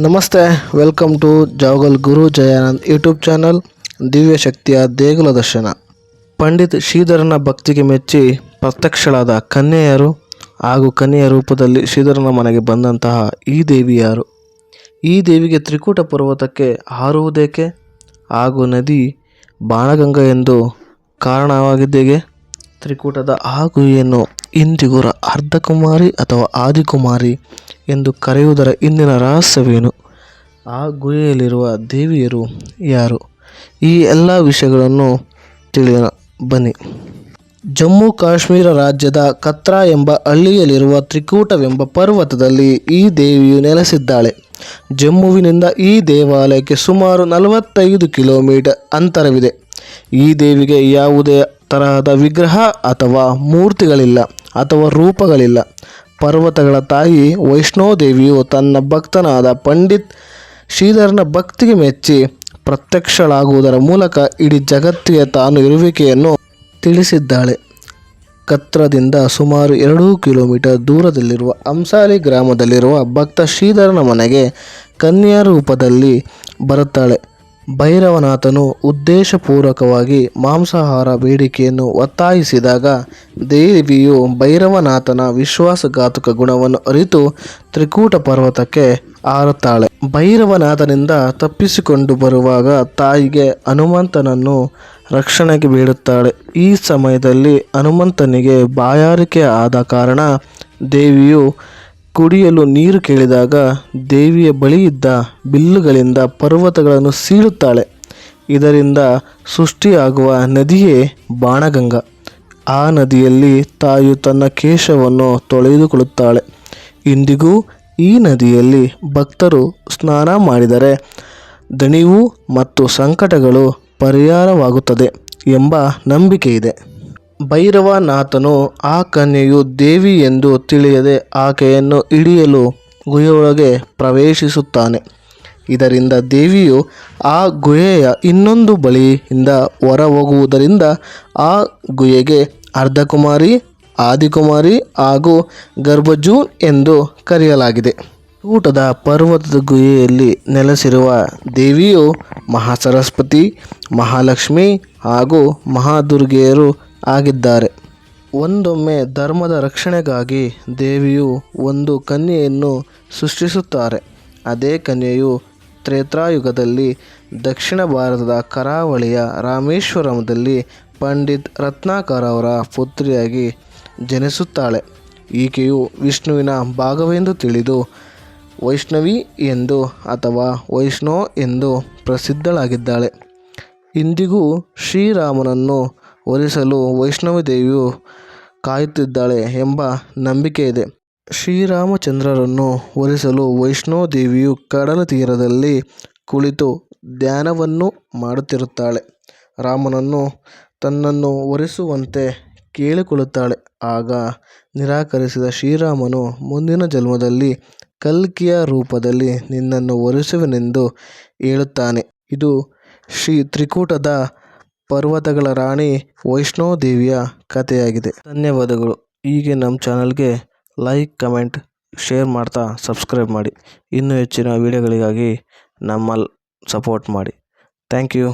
ನಮಸ್ತೆ welcome to Javagal Guru Jayanand YouTube channel ದಿವ್ಯ ಶಕ್ತಿಯ ದೇಗುಲ ದರ್ಶನ ಪಂಡಿತ್ ಶ್ರೀಧರನ ಭಕ್ತಿಗೆ ಮೆಚ್ಚಿ ಪ್ರತ್ಯಕ್ಷಳಾದ ಕನ್ಯೆಯರು ಹಾಗೂ ಕನ್ಯೆಯ ರೂಪದಲ್ಲಿ ಶ್ರೀಧರನ ಮನೆಗೆ ಬಂದಂತಹ ಈ ದೇವಿ ಯಾರು? ಈ ದೇವಿಗೆ ತ್ರಿಕೂಟ ಪರ್ವತಕ್ಕೆ ಹಾರುವುದೇಕೆ? ಹಾಗೂ ನದಿ ಬಾಣಗಂಗಾ ಎಂದು ಕಾರಣವಾಗಿದ್ದೇಗೆ? ತ್ರಿಕೂಟದ ಆಗು ಗುಹೆಯನ್ನು ಇಂದಿಗೂ ಅರ್ಧಕುಮಾರಿ ಅಥವಾ ಆದಿಕುಮಾರಿ ಎಂದು ಕರೆಯುವುದರ ಇಂದಿನ ರಹಸ್ಯವೇನು? ಆ ಗುಹೆಯಲ್ಲಿರುವ ದೇವಿಯರು ಯಾರು? ಈ ಎಲ್ಲ ವಿಷಯಗಳನ್ನು ತಿಳಿಯೋಣ. ಬನ್ನಿ. ಜಮ್ಮು ಕಾಶ್ಮೀರ ರಾಜ್ಯದ ಕತ್ರಾ ಎಂಬ ಹಳ್ಳಿಯಲ್ಲಿರುವ ತ್ರಿಕೂಟವೆಂಬ ಪರ್ವತದಲ್ಲಿ ಈ ದೇವಿಯು ನೆಲೆಸಿದ್ದಾಳೆ. ಜಮ್ಮುವಿನಿಂದ ಈ ದೇವಾಲಯಕ್ಕೆ ಸುಮಾರು ನಲವತ್ತೈದು ಕಿಲೋಮೀಟರ್ ಅಂತರವಿದೆ. ಈ ದೇವಿಗೆ ಯಾವುದೇ ತರಹದ ವಿಗ್ರಹ ಅಥವಾ ಮೂರ್ತಿಗಳಿಲ್ಲ. ಅಥವಾ ರೂಪಗಳಿಲ್ಲ. ಪರ್ವತಗಳ ತಾಯಿ ವೈಷ್ಣೋದೇವಿಯು ತನ್ನ ಭಕ್ತನಾದ ಪಂಡಿತ್ ಶ್ರೀಧರನ ಭಕ್ತಿಗೆ ಮೆಚ್ಚಿ ಪ್ರತ್ಯಕ್ಷಳಾಗುವುದರ ಮೂಲಕ ಇಡೀ ಜಗತ್ತಿಗೆ ತಾನು ಇರುವಿಕೆಯನ್ನು ತಿಳಿಸಿದ್ದಾಳೆ. ಕತ್ರದಿಂದ ಸುಮಾರು ಎರಡು ಕಿಲೋಮೀಟರ್ ದೂರದಲ್ಲಿರುವ ಅಂಸಾಲಿ ಗ್ರಾಮದಲ್ಲಿರುವ ಭಕ್ತ ಶ್ರೀಧರನ ಮನೆಗೆ ಕನ್ಯಾ ರೂಪದಲ್ಲಿ ಬರುತ್ತಾಳೆ. ಭೈರವನಾಥನು ಉದ್ದೇಶಪೂರ್ವಕವಾಗಿ ಮಾಂಸಾಹಾರ ಬೇಡಿಕೆಯನ್ನು ಒತ್ತಾಯಿಸಿದಾಗ ದೇವಿಯು ಭೈರವನಾಥನ ವಿಶ್ವಾಸಘಾತಕ ಗುಣವನ್ನು ಅರಿತು ತ್ರಿಕೂಟ ಪರ್ವತಕ್ಕೆ ಹಾರುತ್ತಾಳೆ. ಭೈರವನಾಥನಿಂದ ತಪ್ಪಿಸಿಕೊಂಡು ಬರುವಾಗ ತಾಯಿಗೆ ಹನುಮಂತನನ್ನು ರಕ್ಷಣೆಗೆ ಬೇಡುತ್ತಾಳೆ. ಈ ಸಮಯದಲ್ಲಿ ಹನುಮಂತನಿಗೆ ಬಾಯಾರಿಕೆ ಆದ ಕಾರಣ ದೇವಿಯು ಕುಡಿಯಲು ನೀರು ಕೇಳಿದಾಗ ದೇವಿಯ ಬಳಿಯಿದ್ದ ಬಿಲ್ಲುಗಳಿಂದ ಪರ್ವತಗಳನ್ನು ಸೀಳುತ್ತಾಳೆ. ಇದರಿಂದ ಸೃಷ್ಟಿಯಾಗುವ ನದಿಯೇ ಬಾಣಗಂಗಾ. ಆ ನದಿಯಲ್ಲಿ ತಾಯಿಯು ತನ್ನ ಕೇಶವನ್ನು ತೊಳೆದುಕೊಳ್ಳುತ್ತಾಳೆ. ಇಂದಿಗೂ ಈ ನದಿಯಲ್ಲಿ ಭಕ್ತರು ಸ್ನಾನ ಮಾಡಿದರೆ ದಣಿವು ಮತ್ತು ಸಂಕಟಗಳು ಪರಿಹಾರವಾಗುತ್ತದೆ ಎಂಬ ನಂಬಿಕೆ ಇದೆ ಭೈರವನಾಥನು ಆ ಕನ್ಯೆಯು ದೇವಿ ಎಂದು ತಿಳಿಯದೆ ಆಕೆಯನ್ನು ಹಿಡಿಯಲು ಗುಹೆಯೊಳಗೆ ಪ್ರವೇಶಿಸುತ್ತಾನೆ. ಇದರಿಂದ ದೇವಿಯು ಆ ಗುಹೆಯ ಇನ್ನೊಂದು ಬಳಿಯಿಂದ ಹೊರ ಹೋಗುವುದರಿಂದ ಆ ಗುಹೆಗೆ ಅರ್ಧಕುಮಾರಿ, ಆದಿಕುಮಾರಿ ಹಾಗೂ ಗರ್ಭಜೂನ್ ಎಂದು ಕರೆಯಲಾಗಿದೆ. ಊಟದ ಪರ್ವತದ ಗುಹೆಯಲ್ಲಿ ನೆಲೆಸಿರುವ ದೇವಿಯು ಮಹಾಸರಸ್ವತಿ, ಮಹಾಲಕ್ಷ್ಮಿ ಹಾಗೂ ಮಹಾದುರ್ಗೆಯರು ಆಗಿದ್ದಾರೆ. ಒಂದೊಮ್ಮೆ ಧರ್ಮದ ರಕ್ಷಣೆಗಾಗಿ ದೇವಿಯು ಒಂದು ಕನ್ಯೆಯನ್ನು ಸೃಷ್ಟಿಸುತ್ತಾರೆ. ಅದೇ ಕನ್ಯೆಯು ತ್ರೇತಾಯುಗದಲ್ಲಿ ದಕ್ಷಿಣ ಭಾರತದ ಕರಾವಳಿಯ ರಾಮೇಶ್ವರಮದಲ್ಲಿ ಪಂಡಿತ್ ರತ್ನಾಕರ್ ಅವರ ಪುತ್ರಿಯಾಗಿ ಜನಿಸುತ್ತಾಳೆ. ಈಕೆಯು ವಿಷ್ಣುವಿನ ಭಾಗವೆಂದು ತಿಳಿದು ವೈಷ್ಣವಿ ಎಂದು ಅಥವಾ ವೈಷ್ಣೋ ಎಂದು ಪ್ರಸಿದ್ಧಳಾಗಿದ್ದಾಳೆ. ಇಂದಿಗೂ ಶ್ರೀರಾಮನನ್ನು ಒಲಿಸಲು ವೈಷ್ಣವಿ ದೇವಿಯು ಕಾಯುತ್ತಿದ್ದಾಳೆ ಎಂಬ ನಂಬಿಕೆ ಇದೆ. ಶ್ರೀರಾಮಚಂದ್ರರನ್ನು ಒಲಿಸಲು ವೈಷ್ಣೋ ದೇವಿಯು ಕಡಲ ತೀರದಲ್ಲಿ ಕುಳಿತು ಧ್ಯಾನವನ್ನು ಮಾಡುತ್ತಿರುತ್ತಾಳೆ. ರಾಮನನ್ನು ತನ್ನನ್ನು ಒರೆಸುವಂತೆ ಕೇಳಿಕೊಳ್ಳುತ್ತಾಳೆ. ಆಗ ನಿರಾಕರಿಸಿದ ಶ್ರೀರಾಮನು ಮುಂದಿನ ಜನ್ಮದಲ್ಲಿ ಕಲ್ಕಿಯ ರೂಪದಲ್ಲಿ ನಿನ್ನನ್ನು ಒಲಿಸುವೆನೆಂದು ಹೇಳುತ್ತಾನೆ. ಇದು ಶ್ರೀ ತ್ರಿಕೂಟದ ಪರ್ವತಗಳ ರಾಣಿ ವೈಷ್ಣೋದೇವಿಯ ಕಥೆಯಾಗಿದೆ. ಧನ್ಯವಾದಗಳು. ಹೀಗೆ ನಮ್ಮ ಚಾನಲ್ಗೆ ಲೈಕ್, ಕಮೆಂಟ್, ಶೇರ್ ಮಾಡ್ತಾ ಸಬ್ಸ್ಕ್ರೈಬ್ ಮಾಡಿ. ಇನ್ನೂ ಹೆಚ್ಚಿನ ವೀಡಿಯೋಗಳಿಗಾಗಿ ನಮ್ಮಲ್ಲಿ ಸಪೋರ್ಟ್ ಮಾಡಿ. Thank you.